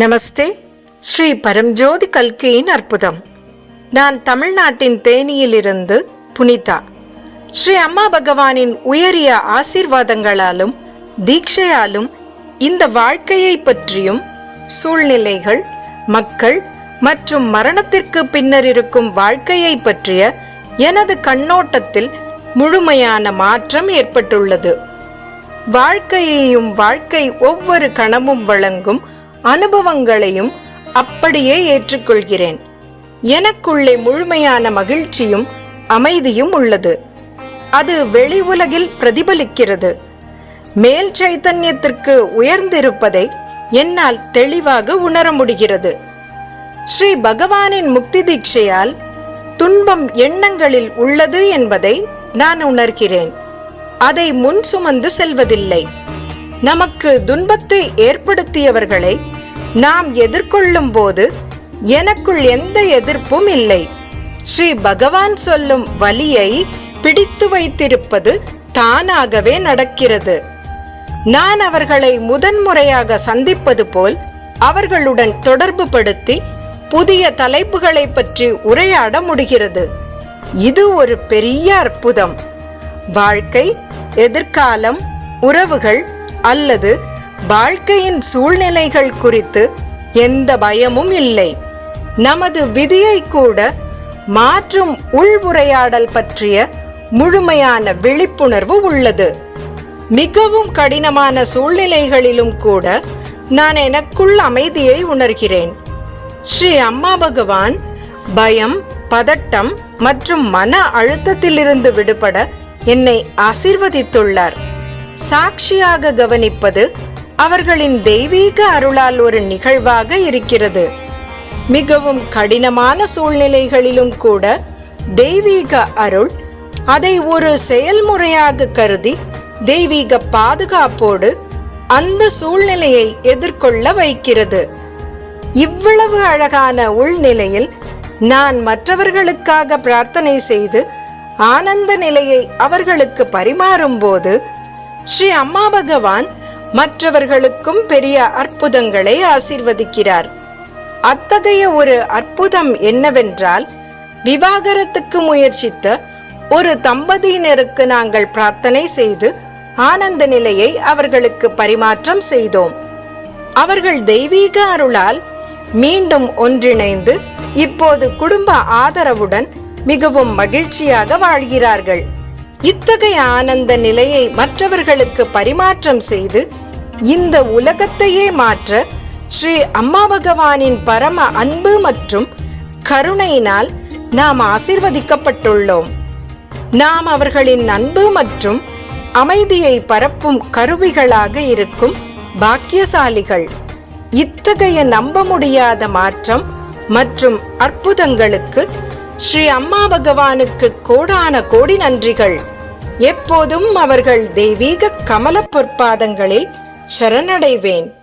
நமஸ்தே. ஸ்ரீ பரம்ஜோதி கல்கியின் அற்புதம். நான் தமிழ்நாட்டின் தேனியிலிருந்து புனிதா. ஸ்ரீ அம்மா பகவானின் உயரிய ஆசீர்வாதங்களாலும் தீட்சையாலும் இந்த வாழ்க்கையை பற்றியும் சூழ்நிலைகள் மக்கள் மற்றும் மரணத்திற்கு பின்னர் இருக்கும் வாழ்க்கையை பற்றிய எனது கண்ணோட்டத்தில் முழுமையான மாற்றம் ஏற்பட்டுள்ளது. வாழ்க்கையையும் வாழ்க்கை ஒவ்வொரு கணமும் வழங்கும் அனுபவங்களையும் அப்படியே ஏற்றுக்கொள்கிறேன். எனக்குள்ளே முழுமையான மகிழ்ச்சியும் அமைதியும் உள்ளது. அது வெளி உலகில் பிரதிபலிக்கிறது. மேல் சைத்தன்யத்திற்கு உயர்ந்திருப்பதை என்னால் தெளிவாக உணர முடிகிறது. ஸ்ரீ பகவானின் முக்தி தீட்சையால் துன்பம் எண்ணங்களில் உள்ளது என்பதை நான் உணர்கிறேன். அதை முன் சுமந்து செல்வதில்லை. நமக்கு துன்பத்தை ஏற்படுத்தியவர்களை நாம் எதிர்கொள்ளும் போது எனக்குள் எந்த எதிர்ப்பும் இல்லை. ஸ்ரீ பகவான் சொல்லும் வலியை பிடித்து வைத்திருப்பது தானாகவே நடக்கிறது. நான் அவர்களை முதன்முறையாக சந்திப்பது போல் அவர்களுடன் தொடர்பு படுத்தி புதிய தலைப்புகளை பற்றி உரையாட முடிகிறது. இது ஒரு பெரிய அற்புதம். வாழ்க்கை எதிர்காலம் உறவுகள் அல்லது வாழ்க்கையின் சூழ்நிலைகள் குறித்து எந்த பயமும் இல்லை. நமது விதியை கூட மாற்றும் உள்வுரையாடல் பற்றிய முழுமையான விழிப்புணர்வு உள்ளது. மிகவும் கடினமான சூழ்நிலைகளிலும் கூட நான் எனக்குள் அமைதியை உணர்கிறேன். ஸ்ரீ அம்மா பகவான் பயம் பதட்டம் மற்றும் மன அழுத்தத்திலிருந்து விடுபட என்னை ஆசீர்வதித்துள்ளார். சாட்சியாக கவனிப்பது அவர்களின் தெய்வீக அருளால் ஒரு நிகழ்வாக இருக்கிறது. மிகவும் கடினமான சூழ்நிலைகளிலும் கூட தெய்வீக அருள் அதை ஒரு செயல்முறையாக கருதி தெய்வீக பாதுகாப்போடு அந்த சூழ்நிலையை எதிர்கொள்ள வைக்கிறது. இவ்வளவு அழகான உள்நிலையில் நான் மற்றவர்களுக்காக பிரார்த்தனை செய்து ஆனந்த நிலையை அவர்களுக்கு பரிமாறும் போது ஸ்ரீ அம்மா பகவான் மற்றவர்களுக்கும் பெரிய அற்புதங்களை ஆசீர்வதிக்கிறார். அத்தகைய ஒரு அற்புதம் என்னவென்றால் விவாகரத்துக்கு முயற்சித்த ஒரு தம்பதியினருக்கு நாங்கள் பிரார்த்தனை செய்து ஆனந்த நிலையை அவர்களுக்கு பரிமாற்றம் செய்தோம். அவர்கள் தெய்வீக அருளால் மீண்டும் ஒன்றிணைந்து இப்போது குடும்ப ஆதரவுடன் மிகவும் மகிழ்ச்சியாக வாழ்கிறார்கள். இத்தகைய ஆனந்த நிலையை மற்றவர்களுக்கு பரிமாற்றம் செய்து இந்த உலகத்தையே மாற்ற ஸ்ரீ அம்மா பகவானின் பரம அன்பு மற்றும் கருணையினால் நாம் ஆசிர்வதிக்கப்பட்டுள்ளோம். நாம் அவர்களின் அன்பு மற்றும் அமைதியை பரப்பும் கருவிகளாக இருக்கும் பாக்கியசாலிகள். இத்தகைய நம்ப முடியாத மாற்றம் மற்றும் அற்புதங்களுக்கு ஸ்ரீ அம்மா பகவானுக்கு கோடான கோடி நன்றிகள். எப்போதும் அவர்கள் தெய்வீக கமல பொற்பாதங்களில் சரணடைவேன்.